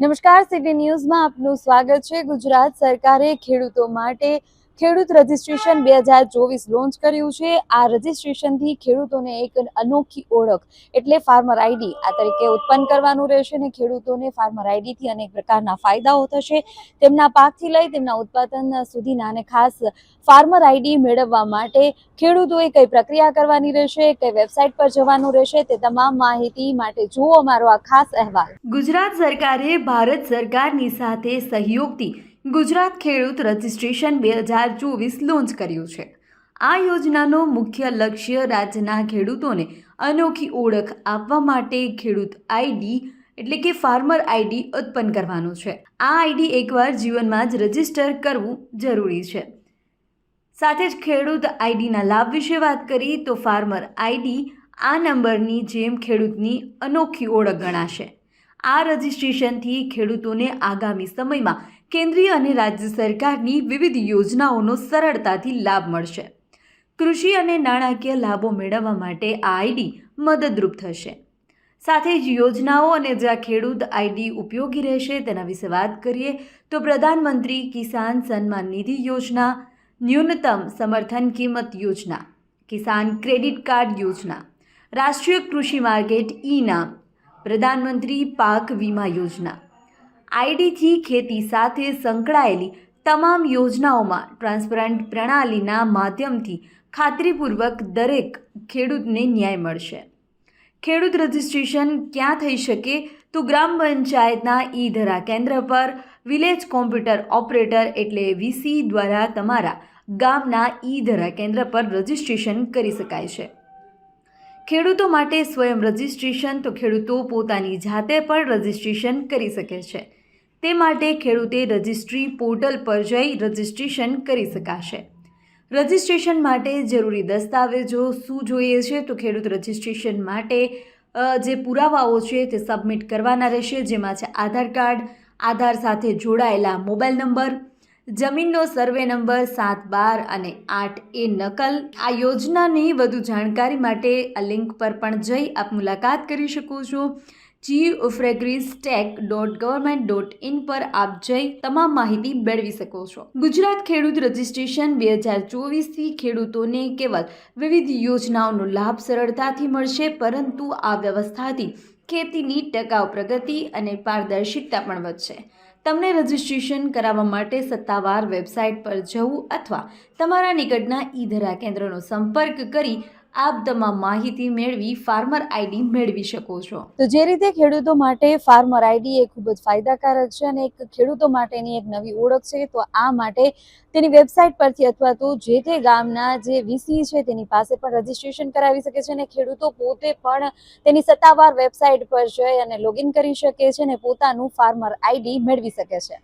નમસ્કાર સિટી ન્યૂઝમાં આપનું સ્વાગત છે. ગુજરાત સરકારે ખેડૂતો માટે ખેડૂત રજિસ્ટ્રેશન બે હજાર ચોવીસ લોન્ચ કર્યું છે. આ રજિસ્ટ્રેશનથી ખેડૂતોને એક અનોખી ઓળખ એટલે ફાર્મર આઈડી આ તરીકે ઉત્પન્ન કરવાનું રહેશે અને ખેડૂતોને ફાર્મર આઈડીથી અનેક પ્રકારના ફાયદાઓ થશે. તેમના પાકથી લઈ તેમના ઉત્પાદન સુધીના અને ખાસ ફાર્મર આઈડી મેળવવા માટે ખેડૂતોએ કઈ પ્રક્રિયા કરવાની રહેશે, કઈ વેબસાઇટ પર જવાનું રહેશે તે તમામ માહિતી માટે જુઓ અમારો આ ખાસ અહેવાલ. ગુજરાત સરકારે ભારત સરકારની સાથે સહયોગથી ગુજરાત ખેડૂત રજિસ્ટ્રેશન બે હજાર ચોવીસ લોન્ચ કર્યું છે. આ યોજનાનો મુખ્ય લક્ષ્ય રાજ્યના ખેડૂતોને અનોખી ઓળખ આપવા માટે ખેડૂત આઈડી એટલે કે ફાર્મર આઈડી ઉત્પન્ન કરવાનું છે. આ આઈડી એકવાર જીવનમાં જ રજિસ્ટર કરવું જરૂરી છે. સાથે જ ખેડૂત આઈડીના લાભ વિશે વાત કરીએ તો ફાર્મર આઈડી આ નંબરની જેમ ખેડૂતની અનોખી ઓળખ ગણાશે. આ રજિસ્ટ્રેશનથી ખેડૂતોને આગામી સમયમાં કેન્દ્રીય અને રાજ્ય સરકારની વિવિધ યોજનાઓનો સરળતાથી લાભ મળશે. કૃષિ અને નાણાકીય લાભો મેળવવા માટે આ આઈડી મદદરૂપ થશે. સાથે જ યોજનાઓ અને જ્યાં ખેડૂત આઈડી ઉપયોગી રહેશે તેના વિશે વાત કરીએ તો પ્રધાનમંત્રી કિસાન સન્માન નિધિ યોજના, ન્યૂનતમ સમર્થન કિંમત યોજના, કિસાન ક્રેડિટ કાર્ડ યોજના, રાષ્ટ્રીય કૃષિ માર્કેટ ઈ નામ પ્રધાનમંત્રી પાક વીમા યોજના. આઈડીથી ખેતી સાથે સંકળાયેલી તમામ યોજનાઓમાં ટ્રાન્સપરન્ટ પ્રણાલીના માધ્યમથી ખાતરીપૂર્વક દરેક ખેડૂતને ન્યાય મળશે. ખેડૂત રજિસ્ટ્રેશન ક્યાં થઈ શકે તો ગ્રામ પંચાયતના ઈ ધરા કેન્દ્ર પર, વિલેજ કોમ્પ્યુટર ઓપરેટર એટલે વીસી દ્વારા તમારા ગામના ઈ ધરા કેન્દ્ર પર રજિસ્ટ્રેશન કરી શકાય છે. ખેડૂતો માટે સ્વયં રજિસ્ટ્રેશન તો ખેડૂતો પોતાની જાતે પણ રજિસ્ટ્રેશન કરી શકે છે. તે માટે ખેડૂતે રજિસ્ટ્રી પોર્ટલ પર જઈ રજિસ્ટ્રેશન કરી શકાશે. રજિસ્ટ્રેશન માટે જરૂરી દસ્તાવેજો શું જોઈએ છે તો ખેડૂત રજિસ્ટ્રેશન માટે જે પુરાવાઓ છે તે સબમિટ કરવાના રહેશે, જેમાં છે આધાર કાર્ડ, આધાર સાથે જોડાયેલા મોબાઈલ નંબર જમીનનો સર્વે નંબર સાત બાર અને આઠ એ નકલ. આ યોજનાની વધુ જાણકારી માટે આ લિંક પર પણ જઈ આપ મુલાકાત કરી શકો છો. G ફ્રેગ્રીસ tech dot government dot in પર આપ જઈ તમામ માહિતી મેળવી શકો છો. ગુજરાત ખેડૂત રજિસ્ટ્રેશન બે હજાર ચોવીસથી ખેડૂતોને કેવલ વિવિધ યોજનાઓનો લાભ સરળતાથી મળશે, પરંતુ આ વ્યવસ્થાથી ખેતીની ટકાઉ પ્રગતિ અને પારદર્શિકતા પણ વધશે. તમને રજિસ્ટ્રેશન કરાવવા માટે સત્તાવાર વેબસાઇટ પર જવું અથવા તમારા નિકટના ઈ ધરા કેન્દ્રનો સંપર્ક કરી આપ તમામ માહિતી મેળવી ફાર્મર આઈડી મેળવી શકો છો. તો જે રીતે ખેડૂતો માટે ફાર્મર આઈડી એ ખૂબ જ ફાયદાકારક છે અને એક ખેડૂતો માટેની એક નવી ઓળખ છે, તો આ માટે તેની વેબસાઇટ પરથી અથવા તો જે તે ગામના જે વીસી છે તેની પાસે પણ રજીસ્ટ્રેશન કરાવી શકે છે અને ખેડૂતો પોતે પણ તેની સત્તાવાર વેબસાઇટ પર જઈ અને લોગિન કરી શકે છે અને પોતાનું ફાર્મર આઈડી મેળવી શકે છે.